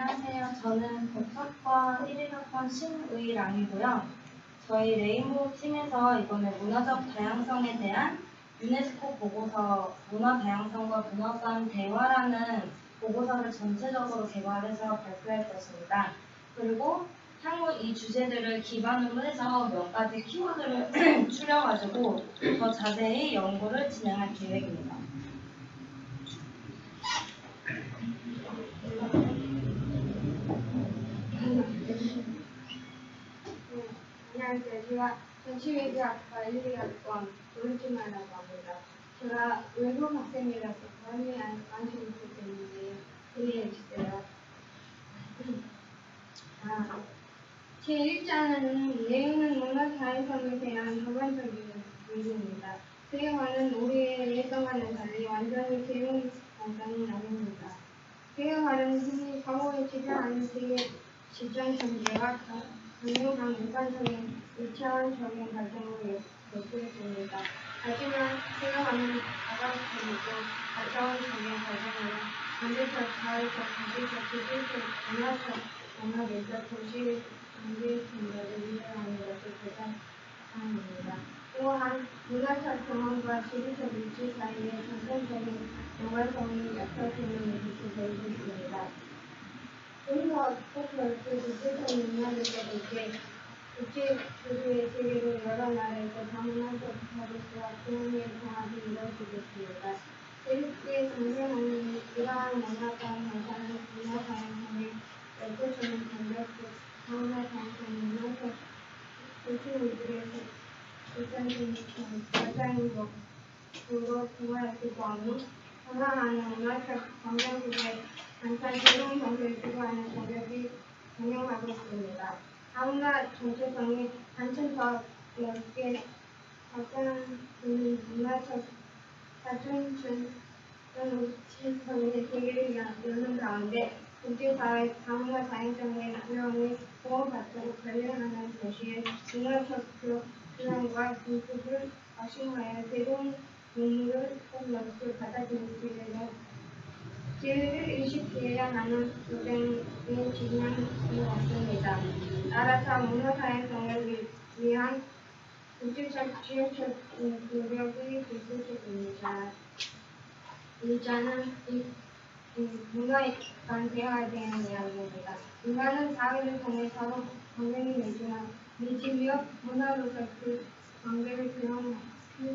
안녕하세요. 저는 법학과 1학번 신의랑이고요. 저희 레인보우 팀에서 이번에 문화적 다양성에 대한 유네스코 보고서 문화 다양성과 문화 간 대화라는 보고서를 전체적으로 개발해서 발표할 것입니다. 그리고 향후 이 주제들을 기반으로 해서 몇 가지 키워드를 추려가지고 더 자세히 연구를 진행할 계획입니다. 네, 제가 전치외교학과 1, 2학번 노르주마라고 합니다. 제가 외국 학생이라서 발음이 안- 많지 못기 때문에 이해해 주세요. 아, 제 1장은 내용은 문화 다양성에 대한 전반적인 문제입니다. 세계화는 우리의 예상과는 달리 완전히 새로운 발전이 아닙니다. 세계화는 흔히 과거에 지배하는 세계 시장 경제와 금융상 일반적인 일차원적인 발전을 요구했습니다. 하지만 세계화는 다각적이고 다차원적인 발전으로 경제적, 사회적, 경제적, 기술적, 문화적, 문화내적, 도시, 경제 분야를 이해하는 가장 사항입니다. 또한 문화적 경험과 지리적 위치 사이에 전통적인 연관성이 약화되는 것이 보이고 있습니다. 우리가 포털 그 국제적인 문화를 때문 에 국제 교류의 세계로 여러 나라에서 서비스와 교류의 통합이 이루어지고 있습니다. 세계 경쟁하는 이러한 문화적 현상은 문화 다양성의 열대적인 전략적 문화 다양성 문화적 도시물들의 발전적인 발전으로 통화하기도 하고 건강하는 문화적 속에 항상 새로운 경제를 추구하는 공격이 경영하고 있습니다. 다음과 전체성이 한층 더 넓게 발전하는 문화적 다중층 정의 세계를 여는 가운데 국제사회 다문화 다양성의 구형이 보호받도록 관련하는 도시의 문화적 교양과 교육을 확신하여 새로운 문물을 꼭 넓게 받아들이기를 기회를 인식해야 하는 도전이 진행되고 있습니다. 따라서 문화 다양성을 위- 위한 국제적 지역적 노력이 이 문화에 관한 대화에 대한 이야기입니다. 인간은 사회를 통해 서로 관계를 맺지만 미지역 문화로서 그 관계를 표현,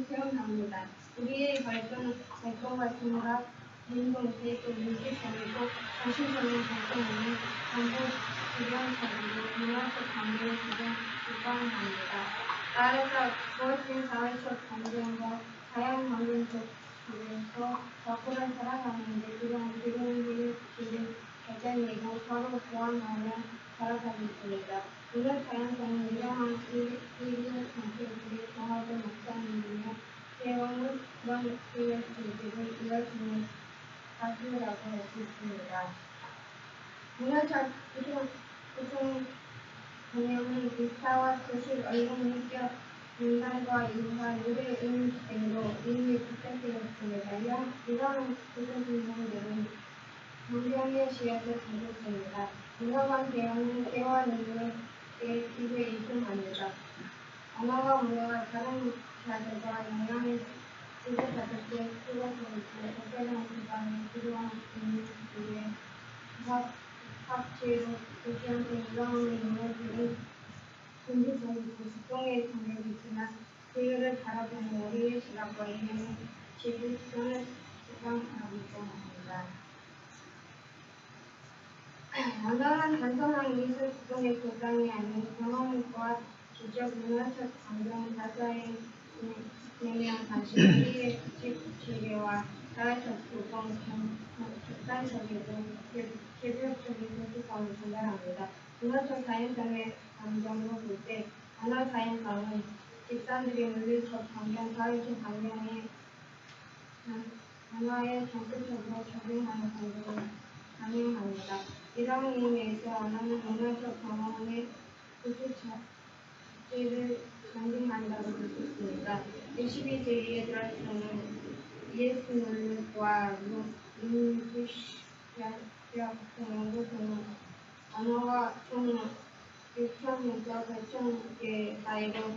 표현합니다. 우리의 발전은 발전과 생각, 행동에 또 민주적이고 정신적인 발전에는 전부 주변적이고 문화적 관계를 가장 유방합니다. 따라서 무엇인 사회적 관계과 자연 환경적 관계에서 거꾸로 살아가는 데 필요한 기본기를 기를 발전이고 서로 보완하며 살아가고 있습니다. 문화 다양성은 이러한 일부 관계들이 종합을 목장이며 새로운 그런 기회들을 이어주는 가수라고 할 수 있습니다. 문화적 구성, 구성 개념은 일사와 도시, 언론, 미디어, 인간과 인간, 의뢰, 인 등으로 이미 구성되었습니다. 이런, 이러한 구성 기능들은 문명의 시야를 가졌습니다. 문화관 대화는 대화 능력의 기회 이동합니다. 언어와 문화가 다른 자들과 영향을 주고받을 때 그것을 기반이 필요한 있는 우리의 학, 학제로 교수한테 이러한 능력들이 군주적이고 수동의 장벽이 있지만 그들을 바라보는 우리의 시각과 인생의 지불성을 주장하고 있습니다. 언어는 단순한 미술 수동의 교장이 아닌 경험과 지적 문화적 감정 자자의 내면 단시 우리의 지혜와 사회적 조건 극단적이고 개별적인 소수성을 전달합니다. 문화적 다양성의 감정으로 볼 때 언어 다양성은 집단들의 물리적 환경, 사회적 환경에 언어에 전체적으로 적용하는 방법을 반영합니다. 이런 의미에서 언어는 문화적 경험의 구조 자체를 상징한다고 볼 수 있습니다. 21세기에 들어서는 대학 같은 연구소는 언어가 총 6천에서 8천 개 사이로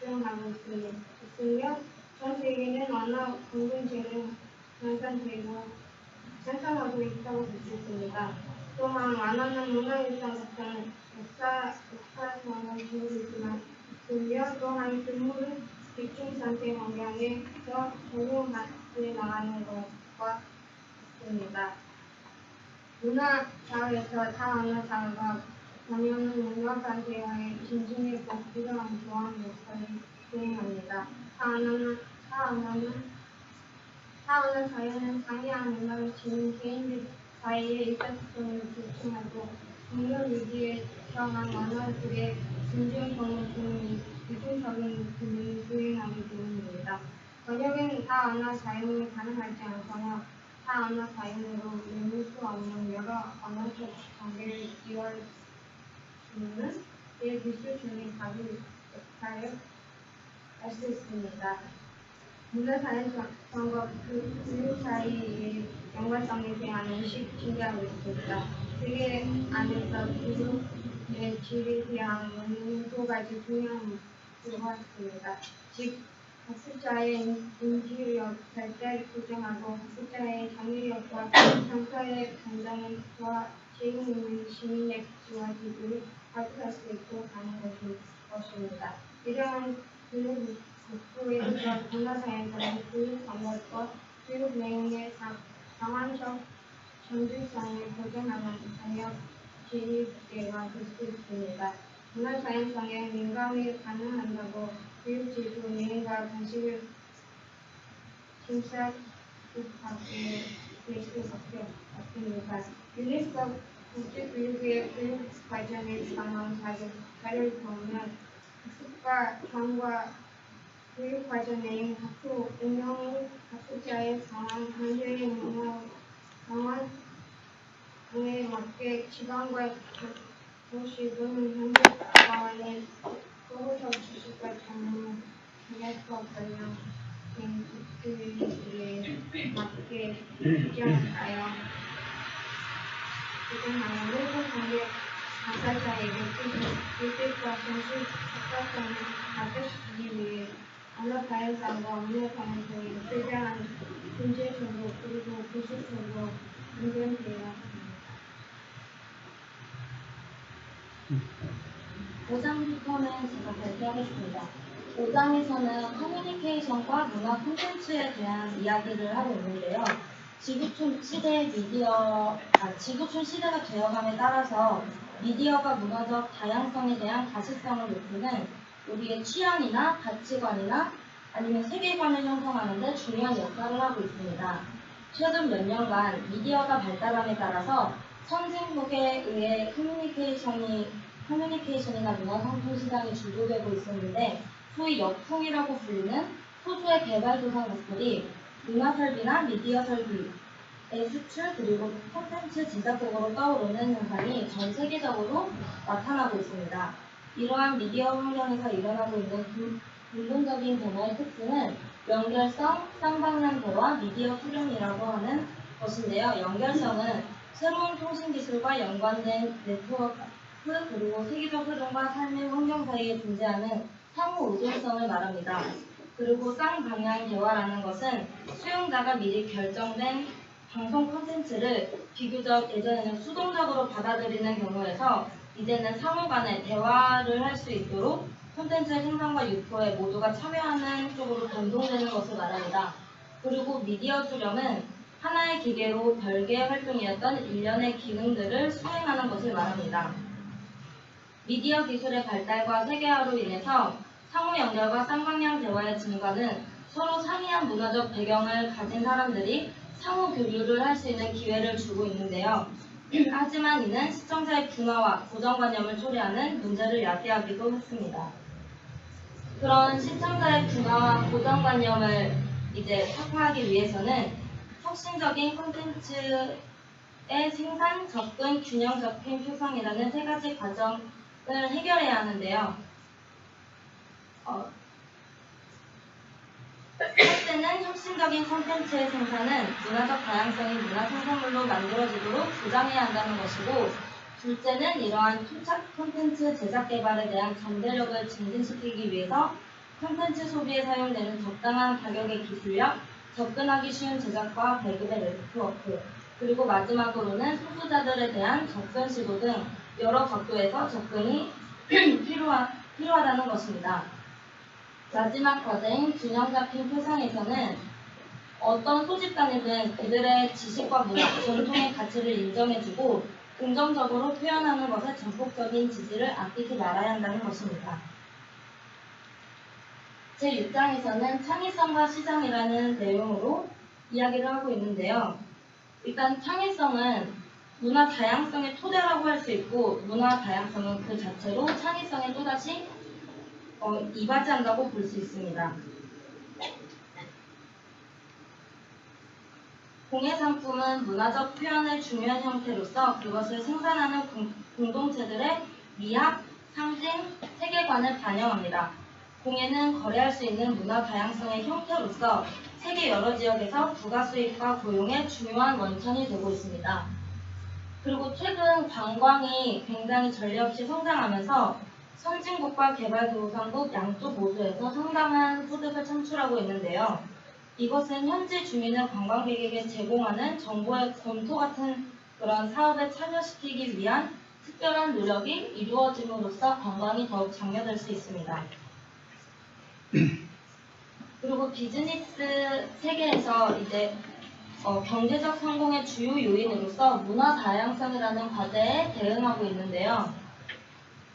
수용하고 있습니다. 있으며 전 세계는 언어 공동체는 생산되고 생산하고 있다고 있습니다. 또한 언어는 문화유산 같은 역사, 역사상을 지니고 있지만 있으며 또한 글물은 대중 상태 환경에서 적용해 나가는 것과 있습니다. 문화 사회에서 타 언어 사회가 관여하는 문화 상태와의 진중에 꼭 필요한 조항 역할을 수행합니다. 언어는 타 언어 사회는 상이한 문화를 지닌 개인들 사이의 일관성을 보충하고 국민 유지에 필요한 언어들의 진중성을 주는 이중적인 기능을 수행하기 때문입니다. 번역은 타 언어 사용이 가능하지 않거나 타 언어 사용으로 메울 수 없는 여러 언어적 관계를 이어할 수 있는 내 기술 중의 답을 역할을 할 수 있습니다. 선거 그 교육 사이의 연관성에 대한 인식 증가하고 있습니다. 세계 안에서 교육의 질에 대한 중요한 요 소가 있습니다. 즉, 학습자의 인지력 발달을 보장하고 학습자의 장애력과 상처의 감정과 제공 있는 시민의 기술을 발달할 수 있도록 하는 것입니다. 이러한 교육 목표에서 문화사회에서는 교육 방법과 교육 내용의 상- 상황적 정중성을 보장하는 방역 지휘계가 될수 있습니다. 문화사회성에 민감이 가능한다고 교육제도 내용과 방식을 심사숙하게 될 수밖에 없습니다. 유네스코 국제교육의 교육 상황 자료- 자료를 보면 학습과 경과 교육 과정 내용, 학교 운영 후 학습자의 상황, 현재의 문화 상황에 맞게 시간과 도시 또는 현재 상황의 소호적 지식과 전문 기획과 관련 교육에 맞게 지정하여 지정하여 모든 관계 당사자에게 교육과 정신 적합성을 가져주기 위해 언어 다양성과 언어 다양성이 최대한 문제적으로 그리고 기술적으로 인정되어야 합니다. 5장부터는 제가 발표하겠습니다. 5장에서는 커뮤니케이션과 문화 콘텐츠에 대한 이야기를 하고 있는데요. 지구촌 시대의 미디어, 아, 지구촌 시대가 되어감에 따라서 미디어가 문화적 다양성에 대한 가시성을 높이는 우리의 취향이나 가치관이나 아니면 세계관을 형성하는 데 중요한 역할을 하고 있습니다. 최근 몇 년간 미디어가 발달함에 따라서 선진국에 의해 커뮤니케이션이 커뮤니케이션이나 문화 상품 시장이 주도되고 있었는데 소위 역풍이라고 불리는 소수의 개발도상 것들이 문화 설비나 미디어 설비의 수출 그리고 콘텐츠 제작국으로 떠오르는 현상이 전 세계적으로 나타나고 있습니다. 이러한 미디어 환경에서 일어나고 있는 근- 근본적인 변화의 특징은 연결성, 쌍방향 대화, 미디어 수렴이라고 하는 것인데요. 연결성은 새로운 통신 기술과 연관된 네트워크 그리고 세계적 흐름과 삶의 환경 사이에 존재하는 상호 의존성을 말합니다. 그리고 쌍방향 대화라는 것은 수용자가 미리 결정된 방송 콘텐츠를 비교적 예전에는 수동적으로 받아들이는 경우에서 이제는 상호 간에 대화를 할 수 있도록 콘텐츠 생산과 유포에 모두가 참여하는 쪽으로 변동되는 것을 말합니다. 그리고 미디어 수렴은 하나의 기계로 별개의 활동이었던 일련의 기능들을 수행하는 것을 말합니다. 미디어 기술의 발달과 세계화로 인해서 상호 연결과 쌍방향 대화의 증가는 서로 상이한 문화적 배경을 가진 사람들이 상호 교류를 할 수 있는 기회를 주고 있는데요. 하지만 이는 시청자의 분화와 고정관념을 초래하는 문제를 야기하기도 했습니다. 그런 시청자의 분화와 고정관념을 이제 타파하기 위해서는 혁신적인 콘텐츠의 생산, 접근, 균형 잡힌 표성이라는 세 가지 과정을 해결해야 하는데요. 어, 첫째는 혁신적인 콘텐츠의 생산은 문화적 다양성이 문화 생산물로 만들어지도록 보장해야 한다는 것이고 둘째는 이러한 토착 콘텐츠 제작 개발에 대한 잠재력을 증진시키기 위해서 콘텐츠 소비에 사용되는 적당한 가격의 기술력, 접근하기 쉬운 제작과 배급의 네트워크, 그리고 마지막으로는 소수자들에 대한 접근 시도 등 여러 각도에서 접근이 필요하, 필요하다는 것입니다. 마지막 과제인 균형 잡힌 표상에서는 어떤 소집단이든 그들의 지식과 문화, 전통의 가치를 인정해주고 긍정적으로 표현하는 것에 전폭적인 지지를 아끼지 말아야 한다는 것입니다. 제6장에서는 창의성과 시장이라는 내용으로 이야기를 하고 있는데요. 일단 창의성은 문화 다양성의 토대라고 할 수 있고 문화 다양성은 그 자체로 창의성에 또다시 어, 이바지한다고 볼 수 있습니다. 공예 상품은 문화적 표현의 중요한 형태로서 그것을 생산하는 공, 공동체들의 미학, 상징, 세계관을 반영합니다. 공예는 거래할 수 있는 문화 다양성의 형태로서 세계 여러 지역에서 부가 수입과 고용의 중요한 원천이 되고 있습니다. 그리고 최근 관광이 굉장히 전례 없이 성장하면서 선진국과 개발도상국 양쪽 모두에서 상당한 소득을 창출하고 있는데요. 이것은 현지 주민의 관광객에게 제공하는 정보의 검토 같은 그런 사업에 참여시키기 위한 특별한 노력이 이루어짐으로써 관광이 더욱 장려될 수 있습니다. 그리고 비즈니스 세계에서 이제 어, 경제적 성공의 주요 요인으로서 문화 다양성이라는 과제에 대응하고 있는데요.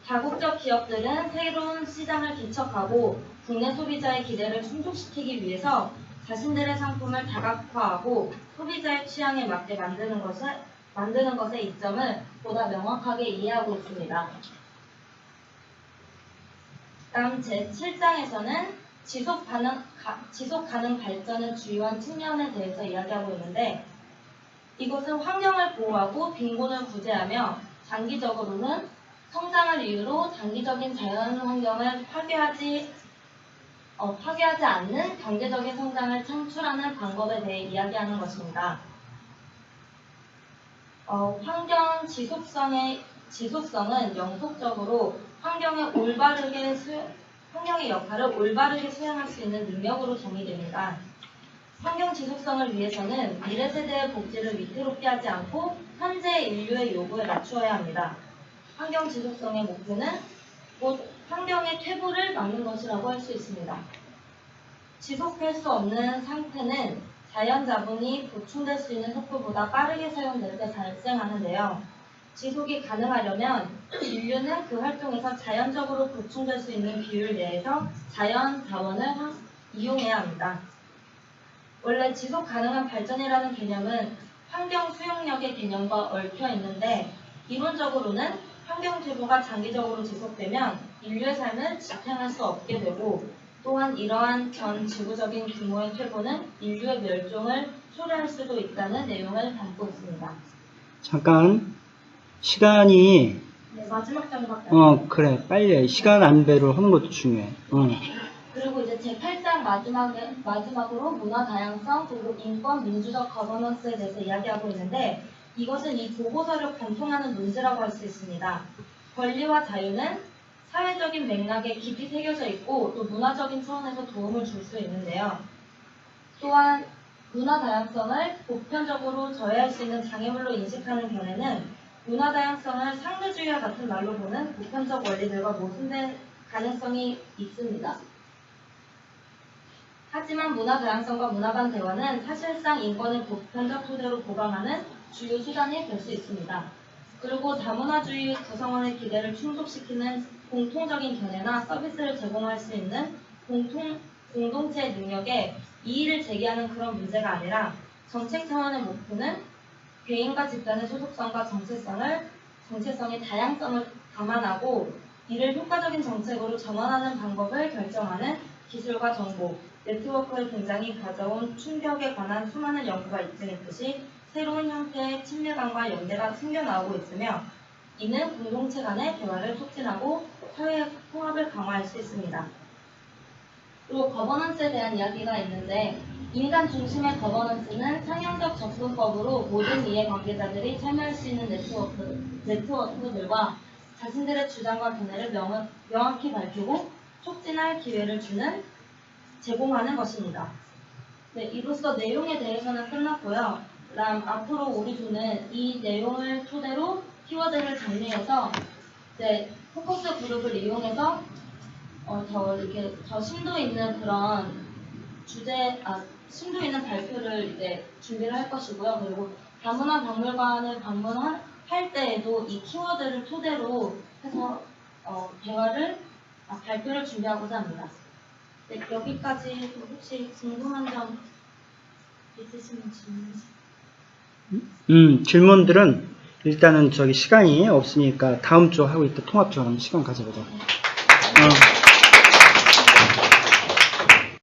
다국적 기업들은 새로운 시장을 개척하고 국내 소비자의 기대를 충족시키기 위해서 자신들의 상품을 다각화하고 소비자의 취향에 맞게 만드는 것에, 만드는 것의 이점을 보다 명확하게 이해하고 있습니다. 다음 제7장에서는 지속 가능, 가, 지속 가능 발전의 주요한 측면에 대해서 이야기하고 있는데 이것은 환경을 보호하고 빈곤을 구제하며 장기적으로는 성장을 이유로 단기적인 자연 환경을 파괴하지 어, 파괴하지 않는 경제적인 성장을 창출하는 방법에 대해 이야기하는 것입니다. 어, 환경 지속성의 지속성은 영속적으로 환경에 올바르게 수, 환경의 역할을 올바르게 수행할 수 있는 능력으로 정의됩니다. 환경 지속성을 위해서는 미래 세대의 복지를 위태롭게 하지 않고 현재 인류의 요구에 맞추어야 합니다. 환경 지속성의 목표는 곧 환경의 퇴보를 막는 것이라고 할 수 있습니다. 지속할 수 없는 상태는 자연 자본이 보충될 수 있는 속도보다 빠르게 사용될 때 발생하는데요. 지속이 가능하려면 인류는 그 활동에서 자연적으로 보충될 수 있는 비율 내에서 자연 자원을 이용해야 합니다. 원래 지속 가능한 발전이라는 개념은 환경 수용력의 개념과 얽혀 있는데 이론적으로는 환경 퇴보가 장기적으로 지속되면 인류의 삶을 지탱할 수 없게 되고 또한 이러한 전 지구적인 규모의 퇴보는 인류의 멸종을 초래할 수도 있다는 내용을 담고 있습니다. 잠깐 시간이 네, 마지막 장밖에 안 어 그래 빨리 해. 시간 안배를 하는 것도 중요해. 어. 그리고 이제 제 8장 마지막에, 마지막으로 문화 다양성 그리고 인권 민주적 거버넌스에 대해서 이야기하고 있는데 이것은 이 보고서를 관통하는 논지라고 할 수 있습니다. 권리와 자유는 사회적인 맥락에 깊이 새겨져 있고 또 문화적인 차원에서 도움을 줄 수 있는데요. 또한 문화 다양성을 보편적으로 저해할 수 있는 장애물로 인식하는 견해는 문화 다양성을 상대주의와 같은 말로 보는 보편적 원리들과 모순된 가능성이 있습니다. 하지만 문화 다양성과 문화 간 대화는 사실상 인권을 보편적 토대로 보강하는 주요 수단이 될 수 있습니다. 그리고 다문화주의 구성원의 기대를 충족시키는 공통적인 견해나 서비스를 제공할 수 있는 공통, 공동체의 능력에 이의를 제기하는 그런 문제가 아니라 정책 차원의 목표는 개인과 집단의 소속성과 정체성을 정체성의 다양성을 감안하고 이를 효과적인 정책으로 전환하는 방법을 결정하는 기술과 정보, 네트워크를 굉장히 가져온 충격에 관한 수많은 연구가 입증했듯이 새로운 형태의 친밀감과 연대가 생겨나오고 있으며 이는 공동체 간의 대화를 촉진하고 사회 통합을 강화할 수 있습니다. 그리고 거버넌스에 대한 이야기가 있는데 인간 중심의 거버넌스는 상향적 접근법으로 모든 이해관계자들이 참여할 수 있는 네트워크, 네트워크들과 자신들의 주장과 견해를 명, 명확히 밝히고 촉진할 기회를 주는 제공하는 것입니다. 네, 이로써 내용에 대해서는 끝났고요. 그다음 앞으로 우리 조는 이 내용을 토대로 키워드를 정리해서 이제 포커스 그룹을 이용해서 어, 더 이렇게 더 심도 있는 그런 주제, 아, 심도 있는 발표를 이제 준비를 할 것이고요. 그리고 다문화 박물관을 방문할 때에도 이 키워드를 토대로 해서 어, 대화를, 아, 발표를 준비하고자 합니다. 네, 여기까지 혹시 궁금한 점 있으시면 질문. 음, 질문들은 일단은 저기 시간이 없으니까 다음 주 하고 있다 통합적으로 시간 가져보자. 어.